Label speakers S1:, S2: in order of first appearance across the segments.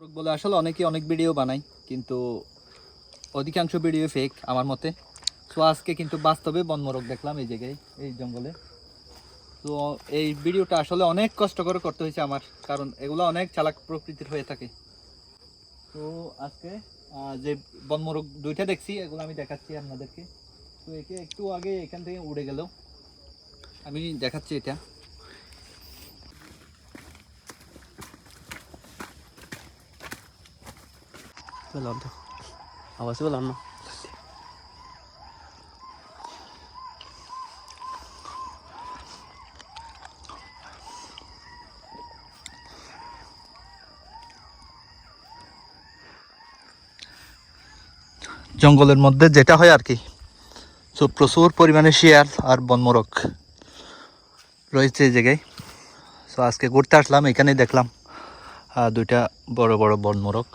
S1: বলে, আসলে অনেকে অনেক ভিডিও বানায়, কিন্তু অধিকাংশ ভিডিও ফেক আমার মতে। তো আজকে কিন্তু বাস্তবে বনমোরগ দেখলাম এই জায়গায়, এই জঙ্গলে। তো এই ভিডিওটা আসলে অনেক কষ্ট করে করতে হয়েছে আমার, কারণ এগুলো অনেক চালাক প্রকৃতির হয়ে থাকে। তো আজকে যে বনমোরগ দুইটা দেখছি, এগুলো আমি দেখাচ্ছি আপনাদেরকে। তো একে একটু আগে এখান থেকে উড়ে গেল। আমি দেখাচ্ছি এটা। জঙ্গলের মধ্যে যেটা হয় আর কি তো প্রচুর পরিমাণে শিয়াল আর বনমোরগ রয়েছে এই জায়গায়। তো আজকে ঘুরতে আসলাম এখানে দেখলাম দুইটা বড় বড় বনমোরগ।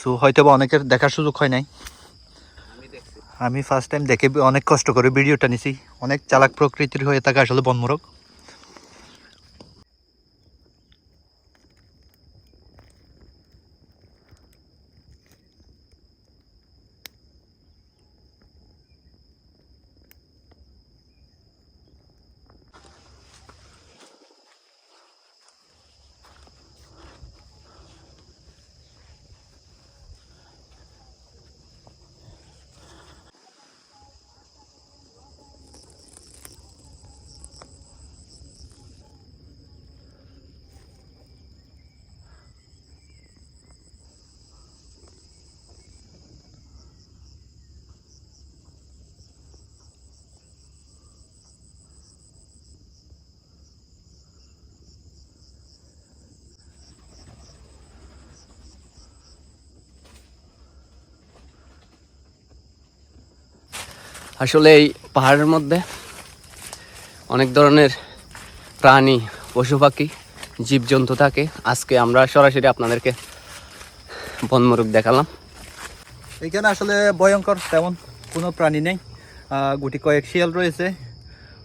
S1: সো হয়তো বা অনেকের দেখার সুযোগ হয় নাই। আমি ফার্স্ট টাইম দেখে অনেক কষ্ট করে ভিডিওটা নিছি। অনেক চালাক প্রকৃতির হয়ে থাকে আসলে বনমোরগ
S2: আসলে এই পাহাড়ের মধ্যে অনেক ধরনের প্রাণী, পশু পাখি, জীবজন্তু থাকে। আজকে আমরা সরাসরি আপনাদেরকে বনমুরগ দেখালাম।
S1: এখানে আসলে ভয়ঙ্কর তেমন কোনো প্রাণী নেই। গুটি কয়েক শিয়াল রয়েছে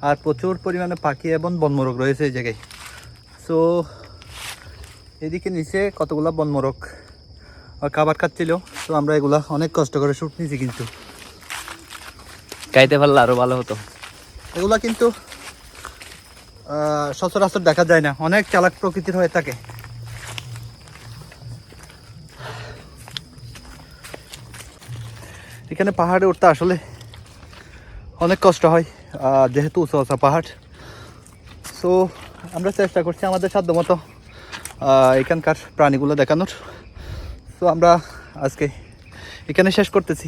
S1: আর প্রচুর পরিমাণে পাখি এবং বনমোরগ রয়েছে এই জায়গায়। সো এদিকে নিচে কতগুলো বনমোরগ আর খাবার খাচ্ছিল। তো আমরা এগুলা অনেক কষ্ট করে শুট নিয়েছি কিন্তু।
S2: গাইতে পারলে আরও ভালো হতো।
S1: এগুলা কিন্তু সচরাচর দেখা যায় না। অনেক চালাক প্রকৃতির হয়ে থাকে। এখানে পাহাড়ে উঠতে আসলে অনেক কষ্ট হয় যেহেতু উঁচা উঁচা পাহাড় সো আমরা চেষ্টা করছি আমাদের সাধ্য মতো এখানকার প্রাণীগুলো দেখানোর। সো আমরা আজকে এখানে শেষ করতেছি।